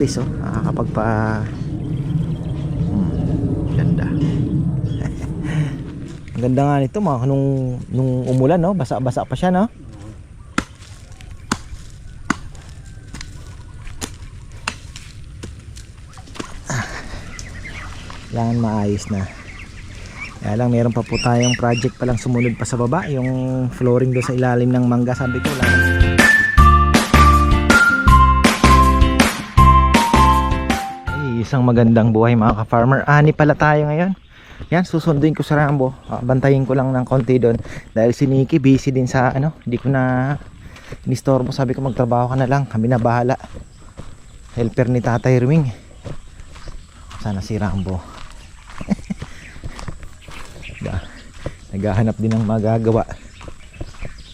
Please, oh, nakakapagpa... Hmm, ganda. Ang ganda nga nito, mga nung, nung umulan, no? Basa-basa pa siya, no? Ah, Kailangan maayos na. Kaya lang, meron pa po tayong project palang sumunod pa sa baba. Yung flooring doon sa ilalim ng mangga. Sabi ko, lang. Isang magandang buhay mga ka-farmer. Ani pala tayo ngayon. Yan, susunduin ko sa Rambo. Ah, Bantayin ko lang ng konti doon. Dahil si Nikki busy din sa ano, hindi ko na nistorbo. Sabi ko magtrabaho ka na lang. Kami na bahala. Helper ni Tatay Erwing. Sana si Rambo. Ba, naghahanap din ng magagawa.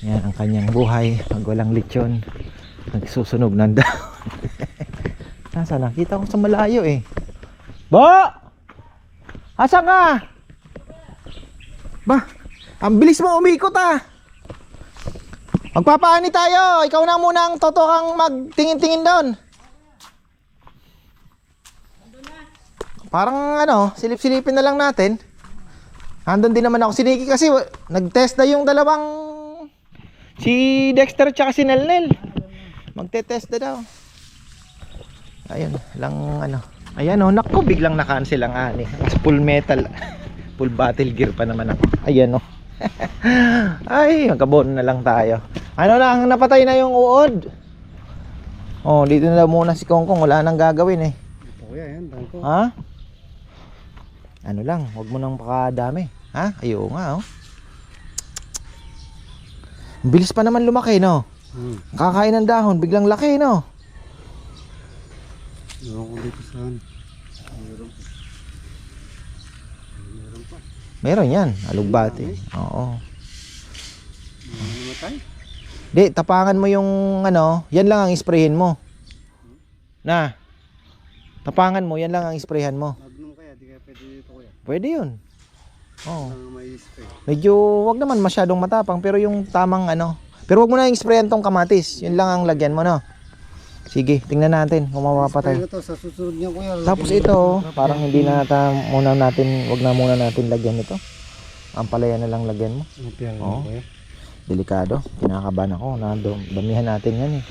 Yan ang kanyang buhay. Pag walang lechon, nagsusunog ng dahon. Nasa nakita ko sa malayo eh. Bo! Asa ka? Ba, ang bilis mo umikot ah. Magpapaani tayo. Ikaw na muna ang totokang magtingin-tingin doon. Parang ano, silip-silipin na lang natin. Andun din naman ako. Si Nikki kasi nag-test na yung dalawang si Dexter tsaka si Nelnel. Magte-test na daw. Ayun, lang ano. Ayan oh, nako biglang na-cancel ang ani. Full metal. full battle gear pa naman ako. Ayan oh. Ay, magkabon na lang tayo. Ano lang, napatay na yung uod. Oh, dito na muna si Kongkong. Wala nang gagawin eh. Kuya, yan, dangko. Ha? Ano lang, wag mo nang pakadami. Ha? Ayo nga oh. Bilis pa naman lumaki no. Hmm. Kakain ng dahon, biglang laki no. Ewan ko dito saan. Meron pa. Meron pa. Meron yan, alugbati. Oo. Meron namatay. Di, tapangan mo yung ano, yan lang ang isprayhin mo. Na. Tapangan mo, yan lang ang isprayhan mo. Magnum kaya, di kaya pwede dito kuya. Pwede yun. Oo. Ang may spray. Medyo, wag naman masyadong matapang, pero yung tamang ano. Pero wag mo na yung sprayan tong kamatis. Yun lang ang lagyan mo, no? Sige, tingnan natin kung mapapatay. na to, sa susunod niya kuya. Tapos ito, oh, parang hindi na nata, muna natin, wag na muna natin lagyan ito. Ang palaya na lang lagyan mo. Oo. Delikado. Kinakabahan ako. Na, damihan natin yan eh.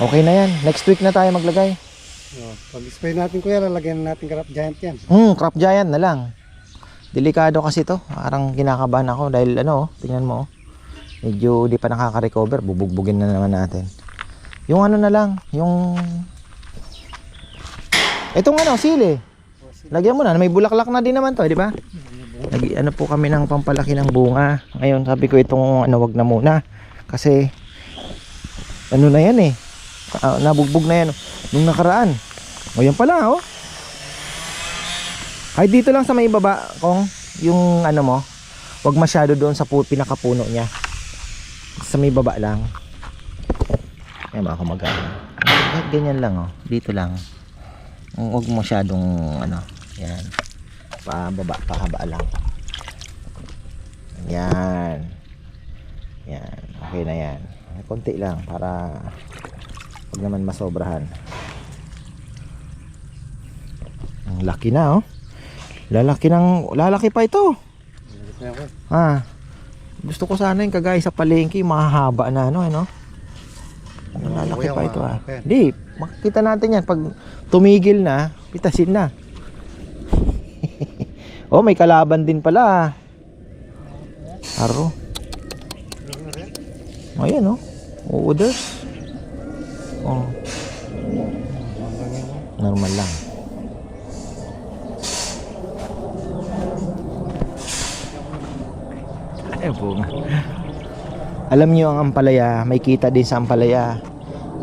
Okay na yan. Next week na tayo maglagay. Oh, pag spray natin kuya, lalagyan natin karap giant yan. Hmm, crop giant na lang. Delikado kasi to. Parang kinakabahan ako dahil ano, oh, tingnan mo. oh. Medyo di pa nakaka-recover. Bubugbugin na naman natin. Yung ano na lang, yung... Itong ano, sili. Lagyan mo na, may bulaklak na din naman to, di ba? Lagi, ano po kami ng pampalaki ng bunga. Ngayon, sabi ko itong ano, wag na muna. Kasi, ano na yan eh. Ah, nabugbog na yan. Nung nakaraan. O yan pala, oh. Kahit dito lang sa may baba, kung yung ano mo, wag masyado doon sa pu- pinakapuno niya. Sa may baba lang. Ayan ba ako magana. Kahit ganyan lang oh, dito lang. Huwag masyadong ano, yan. Pababa, pahaba lang. Yan. Yan, okay na yan. Konti lang para wag naman masobrahan. Ang laki na oh. Lalaki ng lalaki pa ito. Ha. Gusto ko sana yung kagaya sa palengke, mahahaba na ano, ano. Ang lalaki Kuya, pa ito ah. mahaba yan. Di, makikita natin yan pag tumigil na, pitasin na. oh, may kalaban din pala. ah. Aro. Ayan oh. Uuders. Oh, normal lang. Ay, bunga. Alam nyo ang ampalaya, may kita din sa ampalaya.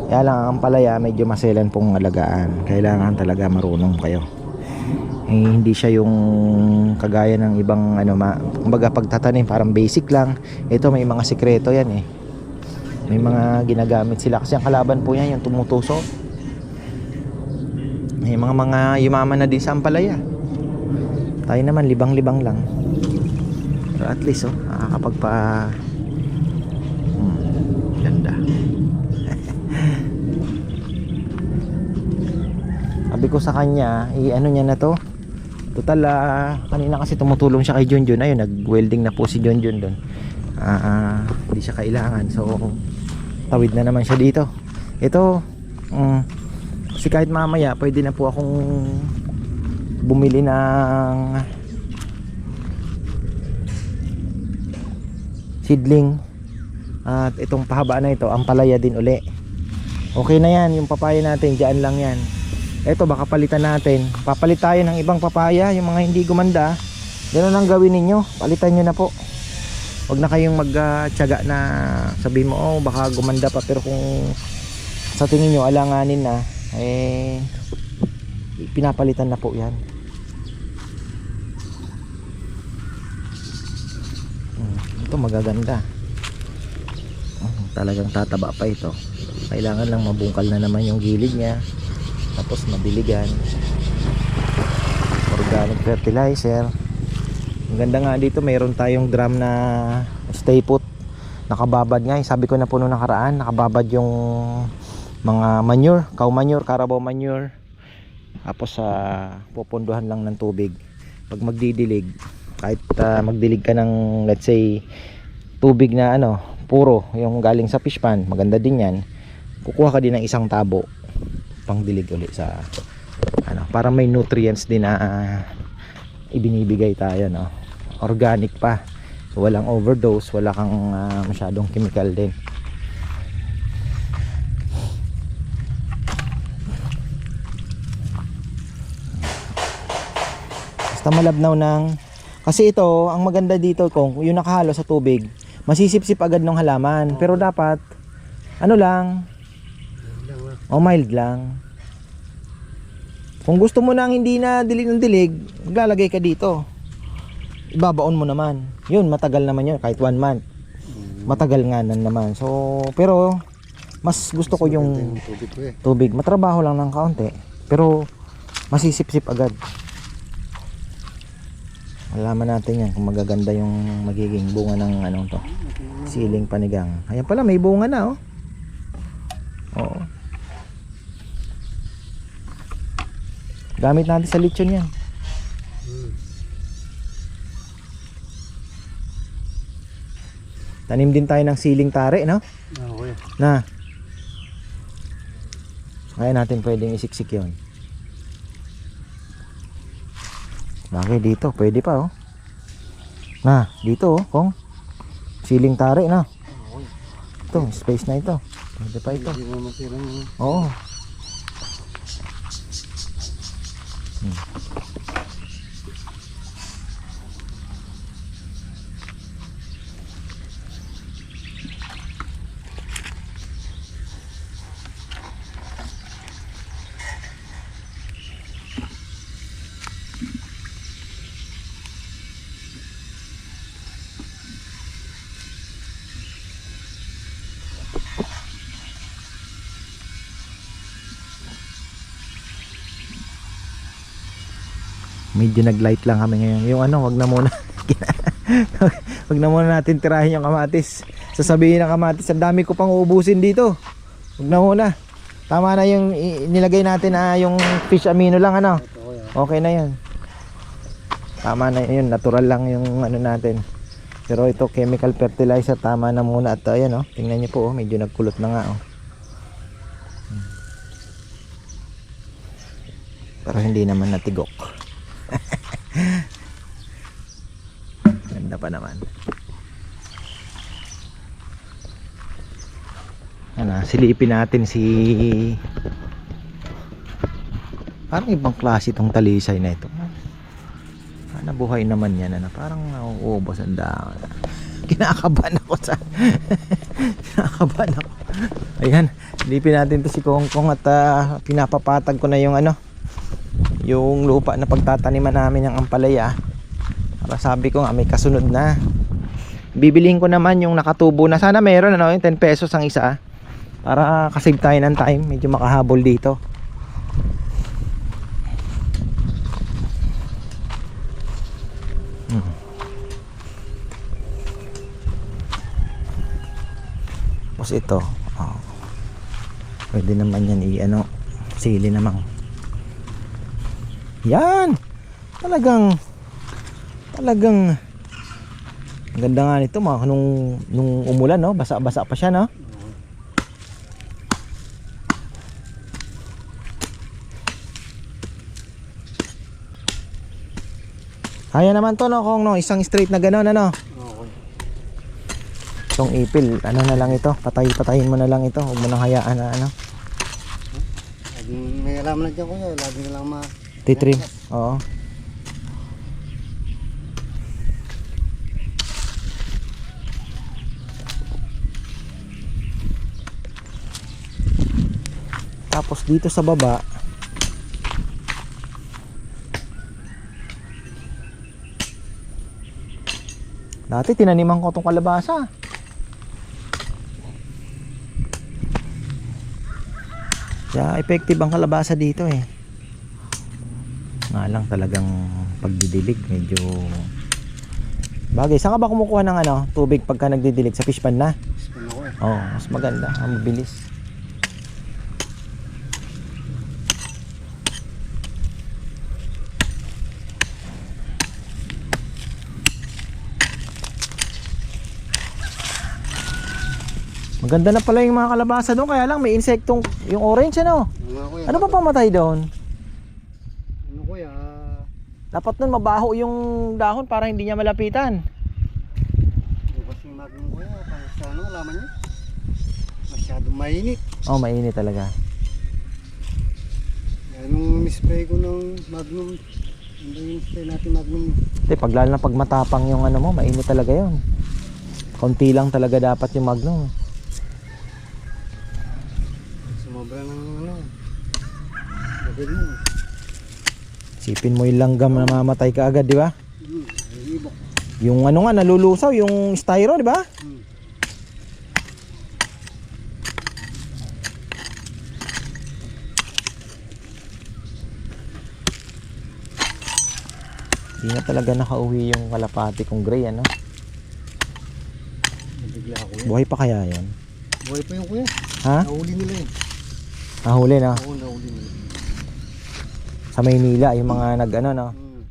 Kaya lang ang ampalaya medyo maselan pong alagaan. Kailangan talaga marunong kayo. Eh, hindi siya yung kagaya ng ibang ano ma, kumbaga pagtatanim parang basic lang. Ito may mga sikreto yan eh. May mga ginagamit sila kasi ang kalaban po yan yung tumutusok. May mga mga yumaman na din sa ampalaya. Tayo naman libang-libang lang. Pero at least oh, nakakapagpa hmm, ganda. Sabi ko sa kanya, i-ano niya na to. Total, ah, kanina kasi tumutulong siya kay Junjun. Ayun, nag-welding na po si Junjun doon. Ah, ah, hindi siya kailangan. So, tawid na naman siya dito. Ito, mm, kasi kahit mamaya, pwede na po akong bumili ng seedling at itong pahaba na ito ang palaya din uli okay na yan yung papaya natin dyan lang yan ito baka palitan natin. Papalit tayo ng ibang papaya yung mga hindi gumanda. Ganun ang gawin ninyo. Palitan nyo na po. Wag na kayong magtyaga na sabihin mo oh baka gumanda pa. Pero kung sa tingin nyo alanganin na eh pinapalitan na po yan. Hmm, ito magaganda. Hmm, talagang tataba pa ito. Kailangan lang mabungkal na naman yung gilid niya tapos madiligan organic fertilizer. Ang ganda nga dito mayroon tayong drum na stay put. Nakababad nga sabi ko na po nung nakaraan nakababad yung mga manure cow manure carabao manure. Tapos sa pupunduhan lang ng tubig. Pag magdidilig kahit ah, magdilig ka ng let's say tubig na ano puro yung galing sa fish pan maganda din yan. Kukuha ka din ng isang tabo pang dilig ulit sa ano para may nutrients din na ah, ibinibigay tayo no? Organic pa. Walang overdose wala kang ah, masyadong chemical din. Basta malabnaw ng kasi ito ang maganda dito kung yung nakahalo sa tubig masisipsip agad ng halaman. Pero dapat ano lang o mild lang. Kung gusto mo nang hindi na dilig ng dilig maglalagay ka dito. Ibabaon mo naman. Yun matagal naman yun kahit one month. Matagal nga nan naman. So pero mas gusto ko yung tubig eh. tubig. Matrabaho lang ng kaunti pero masisipsip agad. Malaman natin yan kung magaganda yung magiging bunga ng anong to siling panigang. Ayan pala may bunga na oh. Oo gamit natin sa lechon yan tanim din tayo ng siling tare no okay. na kaya natin pwedeng isiksik yun Laki dito, pwede pa oh. Na, dito oh, kung siling tare na. Ito, space na ito. Pwede pa ito. Hindi mo masirang Oo. Medyo nag-light lang kami ngayon. Yung ano, wag na muna. wag na muna natin tirahin yung kamatis. Sasabihin ng kamatis, ang dami ko pang uubusin dito. Wag na muna. Tama na yung nilagay natin na yung fish amino lang ano. Okay na yun. Tama na yun. Natural lang yung ano natin. Pero ito chemical fertilizer tama na muna at ayan oh. Tingnan niyo po oh, medyo nagkulot na nga oh. Hmm. Pero hindi naman natigok. Ganda pa naman. Ano, silipin natin si Parang ibang klase itong talisay na ito. Ah, nabuhay naman yan. Ano? Parang nauubos ang dami. Kinakabahan ako sa... Kinakabahan ako. Ayan. Lipin natin to si Kong Kong at ah, pinapapatag ko na yung ano yung lupa na pagtataniman namin ng ampalaya para sabi ko nga may kasunod na. Bibiliin ko naman yung nakatubo na. Sana meron ano yung 10 pesos ang isa para kasave tayo ng time. Medyo makahabol dito. Tapos ito, oh, pwede naman yan i ano, sili namang Yan. Talagang talagang ang ganda nga nito mga nung nung umulan no, basa-basa pa siya no. Kaya naman to no kung no, isang straight na gano'n ano. Itong ipil, ano na lang ito, patay-patayin mo na lang ito, huwag mo nang hayaan na ano. Laging may alam na dyan kuya. Lagi na lang ma... Titrim. Oo. Tapos dito sa baba Dati tinaniman ko tong kalabasa. Kaya effective ang kalabasa dito eh. Nga lang talagang pagdidilig medyo Bagay, saan ka ba kumukuha ng ano, tubig pagka nagdidilig? Sa fish pan na? Spoon ako eh. Oo, mas maganda, ang mabilis. Maganda na pala yung mga kalabasa doon, kaya lang may insektong, yung orange ano. Ano kuya? Ano ba pamatay doon? Ano kuya? Dapat nun mabaho yung dahon para hindi niya malapitan. Kasing magnum kuya. Para sa ano, alaman niyo? Masyadong mainit. Oh, mainit talaga. Nung mispray ko ng magnum, ano yung spray natin magnum? Hindi, pag lalo na pag matapang yung ano mo, mainit talaga yun. Konti lang talaga dapat yung magnum. Sumobra ng ano. Sabi mo. Sipin mo yung langgam na mamatay ka agad, di ba? Hmm. Yung ano nga, nalulusaw, yung styro, di ba? Hmm. Hindi na talaga nakauwi yung kalapati kong gray, ano? Nabigla ako yan. Buhay pa kaya yan? Buhay pa yung kuya. Ha? Nahuli nila yun. Nahuli na. Oo, nahuli nila. Sa Maynila, yung mga nag, ano, no? Hmm.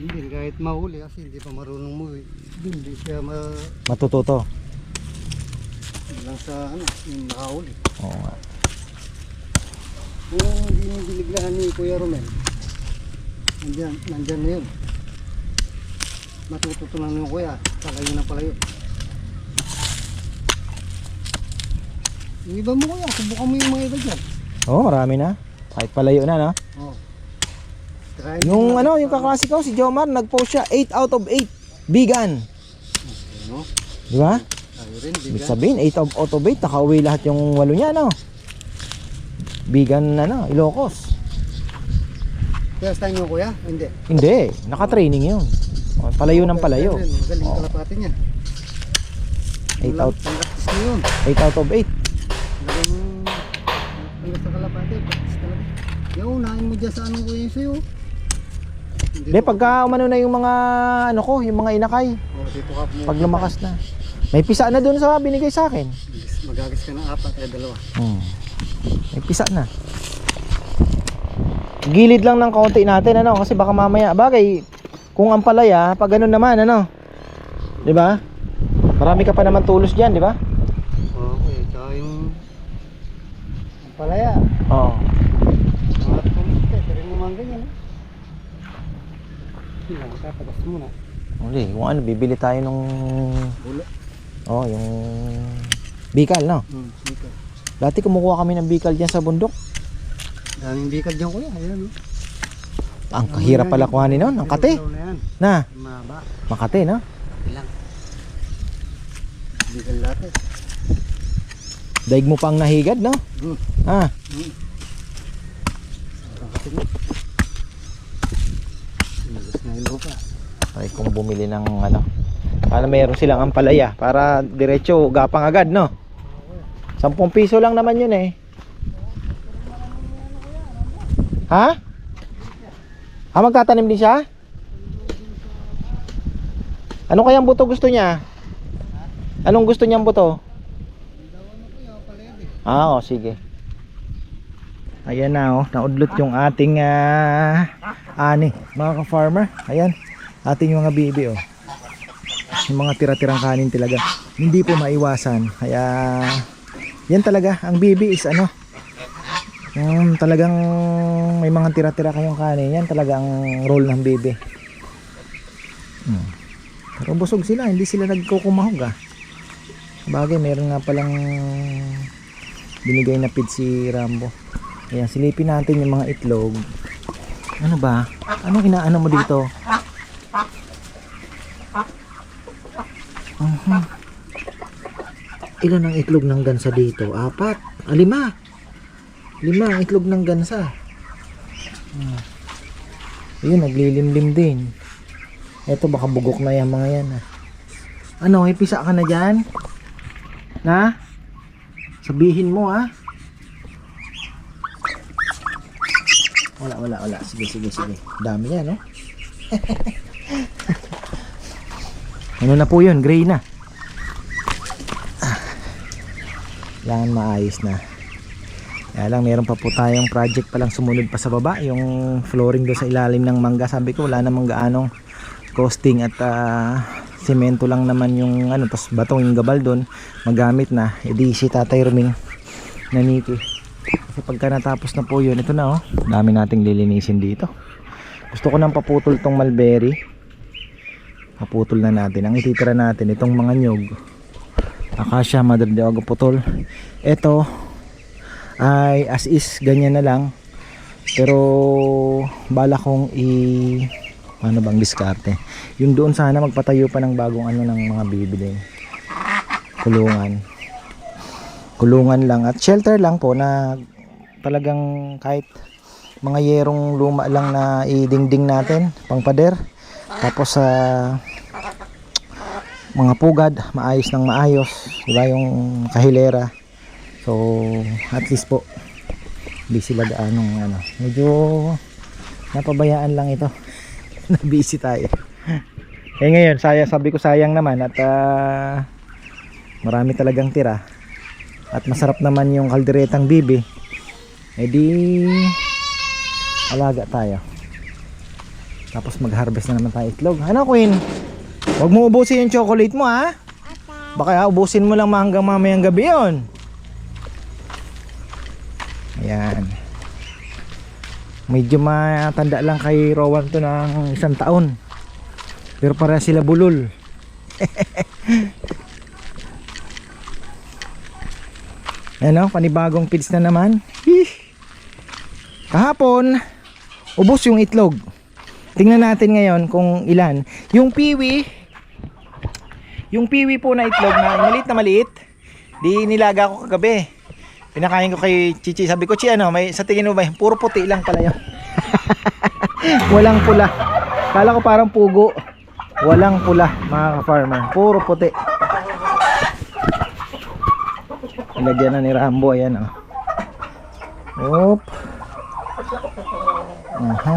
Hindi, kahit mahuli kasi hindi pa marunong mo. Hindi siya ma... Matututo. lang sa ano, yung nakahuli. Oo nga. Kung hindi yung biniglaan ni Kuya Romel, nandyan, nandyan na yun. Matututo lang yung kuya, palayo na palayo. Yung iba mo kuya, subukan mo yung mga iba dyan. Oo, marami na. Kahit palayo na, no? Oh. Try Yung mo ano, yung kaklase ko, si Jomar, nag-post siya 8 out of 8. Vegan. Ano? Di ba? Tayo rin, Ibig bigan. sabihin, 8 of, out of 8, nakauwi lahat yung walo niya, no? Vegan, ano, Ilocos. First time mo kuya? Hindi. Hindi, naka-training yun. O, Palayo ng palayo. Magaling kalapati niya. 8 out, Panglatis na yun. 8 out of 8. Magaling panglatis sa kalapati. Practice talaga. Yung unahin mo dyan sa anong kuya yung sa'yo. Hindi, pagka umano na yung mga, ano ko, yung mga inakay, Oh, dito ka mo. pag lumakas na. May pisa na doon sa binigay sa akin. Magagis ka ng apat kaya dalawa. Hmm. May pisa na. Gilid lang ng kaunti natin, ano, kasi baka mamaya, bagay, kung ang palaya, pag ganun naman, ano, di ba? Marami ka pa naman tulos dyan, di ba? Oo, okay. Tsaka yung... Ang palaya. Oo. Mga tulis ka. Pero naman ganyan. Eh. Hindi lang. Tatagas muna. Hindi, kung ano, bibili tayo nung, Bulo. oh, yung bikal, no? Hmm. Dito. Dati kumukuha kami ng bikal dyan sa bundok. Daming bikal dyan kuya. Ayan. oh. Ang kahirap pala kuhanin nun, ang kate. Na makate, no? Ilang. Bikal lahat. Daig mo pang nahigad, no? Hmm. Ah. Ang pa. Ay, kung bumili ng ano. Para meron silang ampalaya. Para diretso gapang agad, no? 10 piso lang naman yun eh. Ha? Ha, magtatanim din siya? Ano kayang buto gusto niya? Anong gusto niyang buto? Ah, oh, sige. Ayan na oh, naudlot yung ating ah, ani, mga ka-farmer. Ayan, ating mga bibi oh. Yung mga tira-tirang kanin talaga. Hindi po maiwasan. Kaya, yan talaga, ang bibi is ano, yung talagang may mga tira-tira kayong kanin. Yan talaga ang role ng bibi. Hmm. Pero busog sila, hindi sila nagkukumahog ah. Bagay, meron nga palang binigay na feed si Rambo. Ayan, silipin natin yung mga itlog. Ano ba? Anong inaano mo dito? Mhm. Ilan ang itlog ng gansa dito? Apat. Ah, lima. Lima ang itlog ng gansa. Hmm. Ayun, naglilimlim din. Eto baka bugok na yan mga yan. Ah. Ano, ipisa ka na dyan? Na? Sabihin mo ah. Wala, wala, wala. Sige, sige, sige. Dami yan, no? ano na po yun? Gray na. Ah. Yan, maayos na. Kaya lang, meron pa po tayong project palang sumunod pa sa baba. Yung flooring doon sa ilalim ng mangga. Sabi ko, wala namang gaanong costing at ah, semento lang naman yung ano, tapos batong yung gabal doon. Magamit na. E di si Tatay Ruming naniki. Kasi pagka natapos na po yun, ito na oh. Dami nating lilinisin dito. Gusto ko nang paputol tong mulberry. Paputol na natin. Ang ititira natin, itong mga nyog. Akasya, Madre de putol. Ito, ay as is, ganyan na lang. Pero, bala kong i... Paano bang diskarte? Yung doon sana magpatayo pa ng bagong ano ng mga bibili. Kulungan kulungan lang at shelter lang po na talagang kahit mga yerong luma lang na idingding natin pang pader tapos sa mga pugad maayos ng maayos diba yung kahilera so at least po hindi sila gaanong ano medyo napabayaan lang ito na busy tayo. Eh ngayon saya sabi ko sayang naman at ah, marami talagang tira. At masarap naman yung kalderetang bibi. Eh di alaga tayo. Tapos mag harvest na naman tayo itlog. Ano queen? Huwag mo ubusin yung chocolate mo ha? Baka ubusin mo lang hanggang mamayang gabi yon ayan medyo matanda lang kay Rowan to ng isang taon pero para sila bulol Ano, panibagong feeds na naman. Hih. Kahapon, ubos yung itlog. Tingnan natin ngayon kung ilan. Yung piwi, yung piwi po na itlog na maliit na maliit, di nilaga ko kagabi. Pinakain ko kay Chichi. Sabi ko, Chi, ano, may, sa tingin mo ba, puro puti lang pala yun. Walang pula. Kala ko parang pugo. Walang pula, mga ka-farmer. Puro puti. Nilagyan na ni Rambo, ayan oh. Oop. Aha.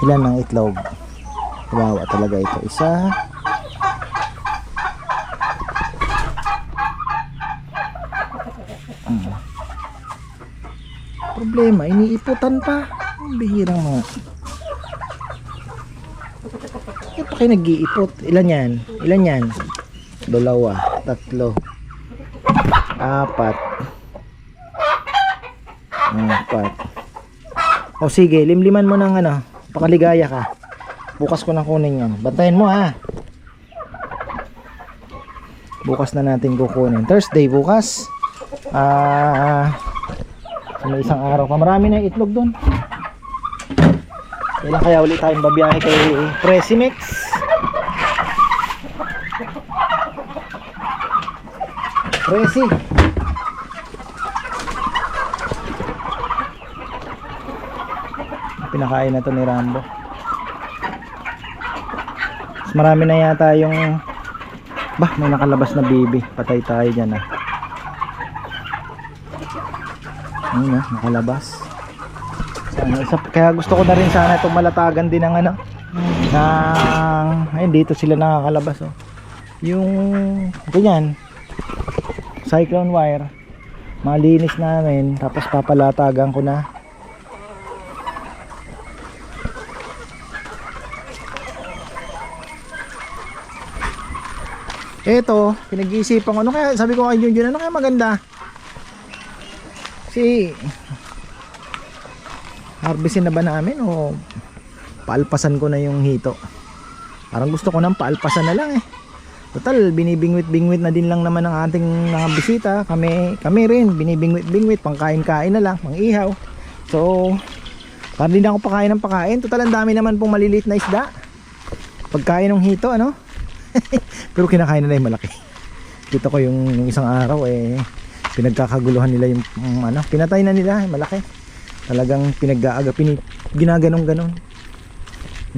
Ilan ang itlog? Kawawa talaga ito. Isa. Problema, iniiputan pa. Ang bihirang mga. Kaya pa kayo nag-iipot? Ilan yan? Ilan yan? Dalawa, tatlo, apat apat o sige limliman mo ng ano pakaligaya ka bukas ko na kunin yan bantayan mo ha bukas na natin kukunin Thursday bukas ah sa may isang araw pa marami na itlog doon kailan kaya ulit tayong babiyahe kay Presimix Presi. Pinakain na to ni Rambo. Mas marami na yata yung Bah, may nakalabas na baby. Patay tayo dyan ah. Ah, nakalabas. Sana, isa, kaya gusto ko na rin sana itong malatagan din ng ano. Ng, ayun dito sila nakakalabas oh. Yung, ganyan, cyclone wire malinis namin tapos papalatagan ko na Eto, pinag-iisipan ko. Ano kaya, sabi ko kay Junjun, ano kaya maganda? Si harvestin na ba namin o paalpasan ko na yung hito? Parang gusto ko nang paalpasan na lang eh. Total, binibingwit-bingwit na din lang naman ng ating mga bisita. Kami, kami rin, binibingwit-bingwit, pangkain-kain na lang, pang ihaw. So, para din ako pakain ng pakain. Total, ang dami naman pong maliliit na isda. Pagkain ng hito, ano? Pero kinakain nila yung malaki. Kita ko yung, yung isang araw eh pinagkakaguluhan nila yung um, ano, pinatay na nila malaki. Talagang pinag-aaga, pini, ginaganong ganon.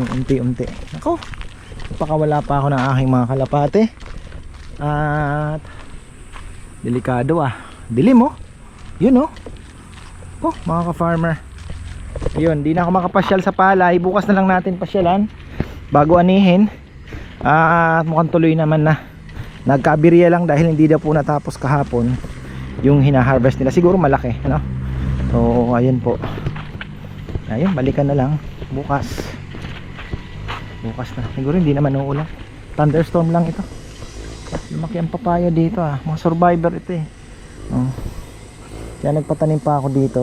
Yung unti-unti. Ako, pakawala pa ako ng aking mga kalapate. At delikado ah. Dilim oh. Yun oh. Oh, mga ka-farmer. Yun, di na ako makapasyal sa palay. Bukas na lang natin pasyalan bago anihin. At mukhang tuloy naman na nagkabirya lang dahil hindi daw po natapos kahapon yung hina-harvest nila. Siguro malaki, ano? So, ayun po. Ayun, balikan na lang bukas. Bukas na. Siguro hindi naman uulan. Thunderstorm lang ito. Lumaki ang papaya dito ah. Mga survivor ito eh. Oh. Kaya nagpatanim pa ako dito.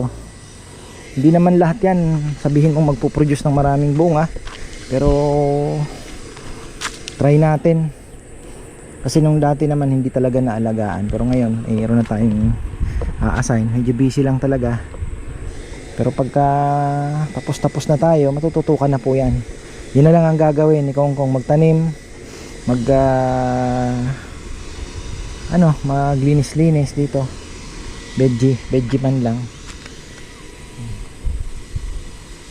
Hindi naman lahat yan sabihin kong magpo-produce ng maraming bunga. Pero try natin kasi nung dati naman hindi talaga naalagaan. Pero ngayon eh na tayong a-assign medyo busy lang talaga. Pero pagka tapos tapos na tayo matututukan na po yan. Yun na lang ang gagawin ni Kong Kong magtanim mag ah, ano maglinis linis dito. Veggie veggie man lang.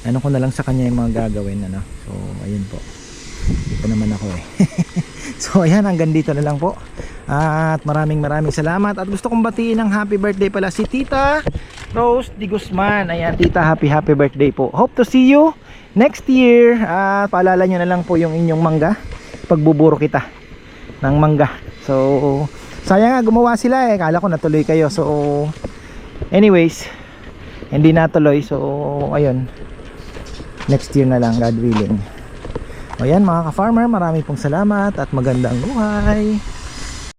Ano ko na lang sa kanya yung mga gagawin ano. So ayun po. Dito naman ako eh so ayan hanggang dito na lang po. At maraming maraming salamat. At gusto kong batiin ng happy birthday pala si Tita Rose Di Guzman. Ayan tita happy happy birthday po. Hope to see you next year. At paalala nyo na lang po yung inyong mangga. Pagbuburo kita ng mangga. So sayang nga gumawa sila eh. Kala ko natuloy kayo. So anyways hindi natuloy. So ayun. Next year na lang God willing o yan mga ka-farmer marami pong salamat at magandang buhay